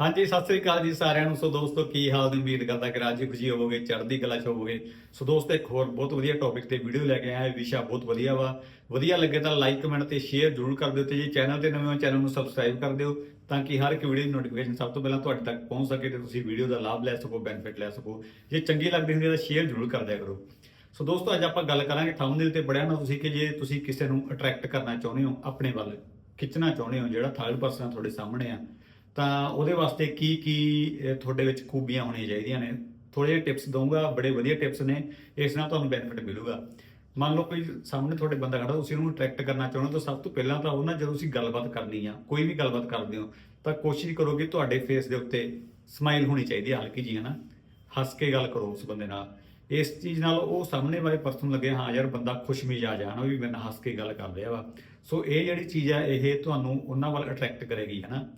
ਹਾਂਜੀ, ਸਤਿ ਸ੍ਰੀ ਅਕਾਲ ਜੀ ਸਾਰਿਆਂ ਨੂੰ। ਸੋ ਦੋਸਤੋ, ਕੀ ਹਾਲ ਦੀ ਉਮੀਦ ਕਰਦਾ ਕਿ ਰਾਜੀ ਖੁਸ਼ੀ ਹੋਵੋਗੇ, ਚੜ੍ਹਦੀ ਕਲਾ ਚ ਹੋਵੋਗੇ। ਸੋ ਦੋਸਤੋ, ਇੱਕ ਹੋਰ ਬਹੁਤ ਵਧੀਆ ਟੌਪਿਕ ਤੇ ਵੀਡੀਓ ਲੈ ਕੇ ਆਇਆ। ਇਹ ਵਿਸ਼ਾ ਬਹੁਤ ਵਧੀਆ ਵਾ। ਵਧੀਆ ਲੱਗੇ ਤਾਂ ਲਾਈਕ ਕਮੈਂਟ ਤੇ ਸ਼ੇਅਰ ਜ਼ਰੂਰ ਕਰ ਦਿਓ ਤੇ ਜੇ ਚੈਨਲ ਤੇ ਨਵੇਂ ਹੋ ਚੈਨਲ ਨੂੰ ਸਬਸਕ੍ਰਾਈਬ ਕਰ ਦਿਓ ਤਾਂ ਕਿ ਹਰ ਇੱਕ ਵੀਡੀਓ ਦੀ ਨੋਟੀਫਿਕੇਸ਼ਨ ਸਭ ਤੋਂ ਪਹਿਲਾਂ ਤੁਹਾਡੇ ਤੱਕ ਪਹੁੰਚ ਸਕੇ ਤੇ ਤੁਸੀਂ ਵੀਡੀਓ ਦਾ ਲਾਭ ਲੈ ਸਕੋ ਬੈਨੀਫਿਟ ਲੈ ਸਕੋ। ਜੇ ਚੰਗੀ ਲੱਗਦੀ ਹੁੰਦੀ ਹੈ ਤਾਂ ਸ਼ੇਅਰ ਜ਼ਰੂਰ ਕਰ ਦਿਆ ਕਰੋ। ਸੋ ਦੋਸਤੋ, ਅੱਜ ਆਪਾਂ ਗੱਲ ਕਰਾਂਗੇ ਥੰਬਨੇਲ ਤੇ। ਪੜਿਆ ਨਾ ਤੁਸੀਂ ਕਿ ਜੇ ਤੁਸੀਂ ਕਿਸੇ ਨੂੰ ਅਟਰੈਕਟ ਕਰਨਾ ਚਾਹੁੰਦੇ ਹੋ, ਆਪਣੇ ਵੱਲ ਖਿੱਚਣਾ ਚਾਹੁੰਦੇ ਹੋ, ਜਿਹੜਾ ਥਰਡ ਪਰਸਨ ਤੁਹਾਡੇ ਸਾਹਮਣੇ ਆ ਤਾਂ ਉਹਦੇ ਵਾਸਤੇ ਕੀ ਕੀ ਤੁਹਾਡੇ ਵਿੱਚ ਖੂਬੀਆਂ ਹੋਣੀਆਂ ਚਾਹੀਦੀਆਂ ਨੇ? ਥੋੜੇ ਜਿਹੇ ਟਿਪਸ ਦਊਂਗਾ, ਬੜੇ ਵਧੀਆ ਟਿਪਸ ਨੇ, ਇਸ ਨਾਲ ਤੁਹਾਨੂੰ ਬੈਨੀਫਿਟ ਮਿਲੂਗਾ। ਮੰਨ ਲਓ ਕੋਈ ਸਾਹਮਣੇ ਤੁਹਾਡੇ ਬੰਦਾ ਖੜਾ ਤੁਸੀਂ ਉਹਨੂੰ ਅਟਰੈਕਟ ਕਰਨਾ ਚਾਹੁੰਦੇ ਹੋ, ਤਾਂ ਸਭ ਤੋਂ ਪਹਿਲਾਂ ਤਾਂ ਉਹ ਨਾਲ ਜਦੋਂ ਤੁਸੀਂ ਗੱਲਬਾਤ ਕਰਨੀ ਆ, ਕੋਈ ਵੀ ਗੱਲਬਾਤ ਕਰਦੇ ਹੋ, ਤਾਂ ਕੋਸ਼ਿਸ਼ ਕਰੋ ਕਿ ਤੁਹਾਡੇ ਫੇਸ ਦੇ ਉੱਤੇ ਸਮਾਈਲ ਹੋਣੀ ਚਾਹੀਦੀ ਹੈ ਹਲਕੀ ਜੀ ਹਨਾ? ਹੱਸ ਕੇ ਗੱਲ ਕਰੋ ਉਸ ਬੰਦੇ ਨਾਲ। ਇਸ ਚੀਜ਼ ਨਾਲ ਉਹ ਸਾਹਮਣੇ ਵਾਲੇ ਪਰਸਨ ਲੱਗੇ, ਹਾਂ ਯਾਰ ਬੰਦਾ ਖੁਸ਼ ਮਿਜਾਜ ਆ, ਹਨਾ ਵੀ ਮੈਨੂੰ ਹੱਸ ਕੇ ਗੱਲ ਕਰ ਰਿਹਾ ਵਾ। ਸੋ ਇਹ ਜਿਹੜੀ ਚੀਜ਼ ਆ, ਇਹ ਤੁਹਾਨੂੰ ਉਹਨਾਂ ਵੱਲ ਅਟਰੈਕਟ ਕਰੇਗੀ, ਹਨਾ?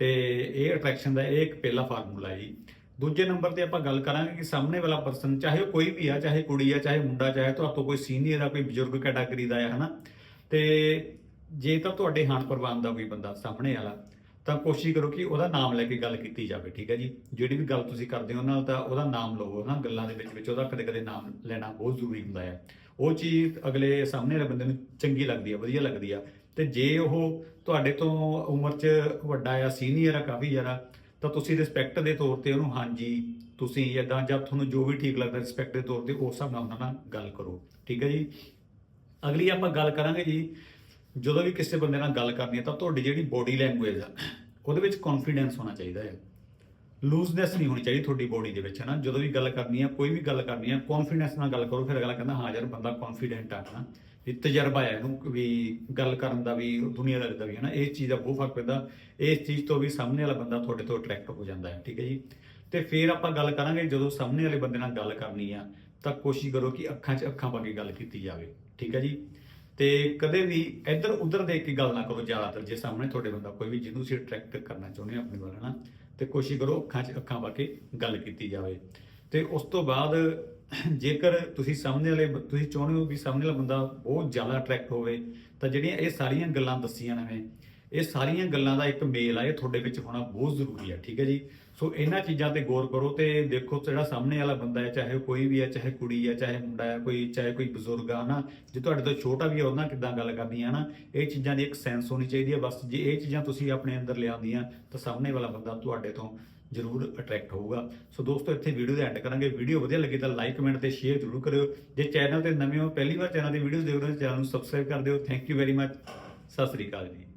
ਤੇ ਇਹ ਅਟਰੈਕਸ਼ਨ ਦਾ ਇਹ ਇੱਕ ਪਹਿਲਾ ਫਾਰਮੂਲਾ ਹੈ ਜੀ। ਦੂਜੇ ਨੰਬਰ ਤੇ ਆਪਾਂ ਗੱਲ ਕਰਾਂਗੇ ਕਿ ਸਾਹਮਣੇ ਵਾਲਾ ਪਰਸਨ ਚਾਹੇ ਉਹ ਕੋਈ ਵੀ ਆ, ਚਾਹੇ ਕੁੜੀ ਆ, ਚਾਹੇ ਮੁੰਡਾ, ਚਾਹੇ ਤੁਹਾਡੇ ਕੋਈ ਸੀਨੀਅਰ ਆ, ਕੋਈ ਬਜ਼ੁਰਗ ਕੈਟਾਗਰੀ ਦਾ ਆ, ਹਨਾ? ਤੇ ਜੇ ਤਾਂ ਤੁਹਾਡੇ ਹਾਨ ਪ੍ਰਵਾਨ ਦਾ ਕੋਈ ਬੰਦਾ ਸਾਹਮਣੇ ਵਾਲਾ, ਤਾਂ ਕੋਸ਼ਿਸ਼ ਕਰੋ ਕਿ ਉਹਦਾ ਨਾਮ ਲੈ ਕੇ ਗੱਲ ਕੀਤੀ ਜਾਵੇ, ਠੀਕ ਹੈ ਜੀ? ਜਿਹੜੀ ਵੀ ਗੱਲ ਤੁਸੀਂ ਕਰਦੇ ਹੋ ਨਾਲ ਤਾਂ ਉਹਦਾ ਨਾਮ ਲਵੋ ਨਾ ਗੱਲਾਂ ਦੇ ਵਿੱਚ ਵਿੱਚ ਉਹਦਾ ਕਦੇ ਕਦੇ ਨਾਮ ਲੈਣਾ ਬਹੁਤ ਜ਼ਰੂਰੀ ਹੁੰਦਾ ਹੈ ਉਹ ਚੀਜ਼ ਅਗਲੇ ਸਾਹਮਣੇ ਵਾਲੇ ਬੰਦੇ ਨੂੰ ਚੰਗੀ ਲੱਗਦੀ ਆ, ਵਧੀਆ ਲੱਗਦੀ ਆ। ਤੇ ਜੇ ਉਹ ਤੁਹਾਡੇ ਤੋਂ ਉਮਰ 'ਚ ਵੱਡਾ ਆ ਸੀਨੀਅਰ ਆ, ਕਾਫੀ ਜ਼ਿਆਦਾ, ਤਾਂ ਤੁਸੀਂ ਰਿਸਪੈਕਟ ਦੇ ਤੌਰ ਤੇ ਉਹਨੂੰ ਹਾਂਜੀ, ਤੁਸੀਂ ਇਦਾਂ ਜਾਂ ਤੁਹਾਨੂੰ ਜੋ ਵੀ ਠੀਕ ਲੱਗਦਾ ਰਿਸਪੈਕਟ ਦੇ ਤੌਰ ਤੇ ਉਸ ਹਿਸਾਬ ਨਾਲ ਉਹਨਾਂ ਨਾਲ ਗੱਲ ਕਰੋ। ਠੀਕ ਹੈ ਜੀ? ਅਗਲੀ ਆਪਾਂ ਗੱਲ ਕਰਾਂਗੇ ਜੀ, ਜਦੋਂ ਵੀ ਕਿਸੇ ਬੰਦੇ ਨਾਲ ਗੱਲ ਕਰਨੀ ਹੈ ਤਾਂ ਤੁਹਾਡੀ ਜਿਹੜੀ ਬੋਡੀ ਲੈਂਗੁਏਜ ਆ, ਉਹਦੇ ਵਿੱਚ ਕੌਨਫੀਡੈਂਸ ਹੋਣਾ ਚਾਹੀਦਾ ਹੈ। ਲੂਜ਼ਨੈਸ ਨਹੀਂ ਹੋਣੀ ਚਾਹੀਦੀ ਤੁਹਾਡੀ ਬੋਡੀ ਦੇ ਵਿੱਚ, ਹਨਾ? ਜਦੋਂ ਵੀ ਗੱਲ ਕਰਨੀ ਆ, ਕੋਈ ਵੀ ਗੱਲ ਕਰਨੀ ਆ ਕੌਨਫੀਡੈਂਸ ਨਾਲ ਗੱਲ ਕਰੋ, ਫਿਰ ਅਗਲਾ ਕਹਿੰਦਾ, ਹਾਂ ਯਾਰ ਬੰਦਾ ਕੌਨਫੀਡੈਂਟ ਆ, ਹਨਾ? ਵੀ ਤਜਰਬਾ ਹੈ ਇਹਨੂੰ, ਵੀ ਗੱਲ ਕਰਨ ਦਾ ਵੀ ਦੁਨੀਆਦਾਰੀ ਦਾ ਵੀ, ਹਨਾ? ਇਸ ਚੀਜ਼ ਦਾ ਬਹੁਤ ਫ਼ਰਕ ਪੈਂਦਾ। ਇਸ ਚੀਜ਼ ਤੋਂ ਵੀ ਸਾਹਮਣੇ ਵਾਲਾ ਬੰਦਾ ਤੁਹਾਡੇ ਤੋਂ ਅਟਰੈਕਟ ਹੋ ਜਾਂਦਾ ਹੈ, ਠੀਕ ਹੈ ਜੀ? ਤੇ ਫਿਰ ਆਪਾਂ ਗੱਲ ਕਰਾਂਗੇ, ਜਦੋਂ ਸਾਹਮਣੇ ਵਾਲੇ ਬੰਦੇ ਨਾਲ ਗੱਲ ਕਰਨੀ ਆ, ਤਾਂ ਕੋਸ਼ਿਸ਼ ਕਰੋ ਕਿ ਅੱਖਾਂ 'ਚ ਅੱਖਾਂ ਪਾ ਕੇ ਗੱਲ ਕੀਤੀ ਜਾਵੇ, ਠੀਕ ਹੈ ਜੀ? ਤੇ ਕਦੇ ਵੀ ਇੱਧਰ ਉੱਧਰ ਦੇਖ ਕੇ ਗੱਲ ਨਾ ਕਰੋ ਜ਼ਿਆਦਾਤਰ, ਜੇ ਸਾਹਮਣੇ ਤੁਹਾਡੇ ਬੰਦਾ ਕੋਈ ਵੀ, ਜਿਹਨੂੰ ਤੁਸੀਂ ਅਟਰੈਕਟ ਕਰਨਾ ਚਾਹੁੰਦੇ ਹੋ ਆਪਣੇ ਵੱਲ, ਹਨਾ? ਤੇ ਕੋਸ਼ਿਸ਼ ਕਰੋ ਅੱਖਾਂ 'ਚ ਅੱਖਾਂ ਪਾ ਕੇ ਗੱਲ ਕੀਤੀ ਜਾਵੇ। ਤੇ ਉਸ ਤੋਂ ਬਾਅਦ ਜੇਕਰ ਤੁਸੀਂ ਸਾਹਮਣੇ ਵਾਲੇ ਤੁਸੀਂ ਚਾਹੁੰਦੇ ਹੋ ਵੀ ਸਾਹਮਣੇ ਵਾਲਾ ਬੰਦਾ ਬਹੁਤ ਜ਼ਿਆਦਾ ਅਟਰੈਕਟ ਹੋਵੇ, ਤਾਂ ਜਿਹੜੀਆਂ ਇਹ ਸਾਰੀਆਂ ਗੱਲਾਂ ਦੱਸੀਆਂ ਨੇ ਮੈਂ ਇਹ ਸਾਰੀਆਂ ਗੱਲਾਂ ਦਾ ਇੱਕ ਮੇਲ ਆ, ਇਹ ਤੁਹਾਡੇ ਵਿੱਚ ਹੋਣਾ ਬਹੁਤ ਜ਼ਰੂਰੀ ਹੈ ਠੀਕ ਹੈ ਜੀ? ਸੋ ਇਹਨਾਂ ਚੀਜ਼ਾਂ ਤੇ ਗੌਰ ਕਰੋ ਤੇ ਦੇਖੋ ਜਿਹੜਾ ਸਾਹਮਣੇ ਵਾਲਾ ਬੰਦਾ ਹੈ, ਚਾਹੇ ਉਹ ਕੋਈ ਵੀ ਹੈ, ਚਾਹੇ ਕੁੜੀ ਹੈ, ਚਾਹੇ ਮੁੰਡਾ ਹੈ, ਕੋਈ, ਚਾਹੇ ਕੋਈ ਬਜ਼ੁਰਗ ਆ ਨਾ ਜੇ ਤੁਹਾਡੇ ਤੋਂ ਛੋਟਾ ਵੀ ਹੈ ਉਹਨਾਂ ਕਿੱਦਾਂ ਗੱਲ ਕਰਨੀ ਹੈ ਨਾ ਇਹ ਚੀਜ਼ਾਂ ਦੀ ਇੱਕ ਸੈਂਸ ਹੋਣੀ ਚਾਹੀਦੀ ਹੈ ਬਸ ਜੇ ਇਹ ਚੀਜ਼ਾਂ ਤੁਸੀਂ ਆਪਣੇ ਅੰਦਰ ਲਿਆਉਂਦੀਆਂ, ਤਾਂ ਸਾਹਮਣੇ ਵਾਲਾ ਬੰਦਾ ਤੁਹਾਡੇ ਤੋਂ ਜ਼ਰੂਰ ਅਟਰੈਕਟ ਹੋਊਗਾ। ਸੋ ਦੋਸਤੋ, ਇੱਥੇ ਵੀਡੀਓ ਦਾ ਐਂਡ ਕਰਾਂਗੇ। ਵੀਡੀਓ ਵਧੀਆ ਲੱਗੀ ਤਾਂ ਲਾਈਕ ਕਮੈਂਟ ਤੇ ਸ਼ੇਅਰ ਜ਼ਰੂਰ ਕਰਿਓ। ਜੇ ਚੈਨਲ ਤੇ ਨਵੇਂ ਹੋ, ਪਹਿਲੀ ਵਾਰ ਚੈਨਲ ਦੀ ਵੀਡੀਓਜ਼ ਦੇਖ ਰਹੇ ਹੋ ਚੈਨਲ ਨੂੰ ਸਬਸਕ੍ਰਾਈਬ ਕਰ ਦਿਓ। Thank you very much Sat Sri ਅਕਾਲ ਜੀ।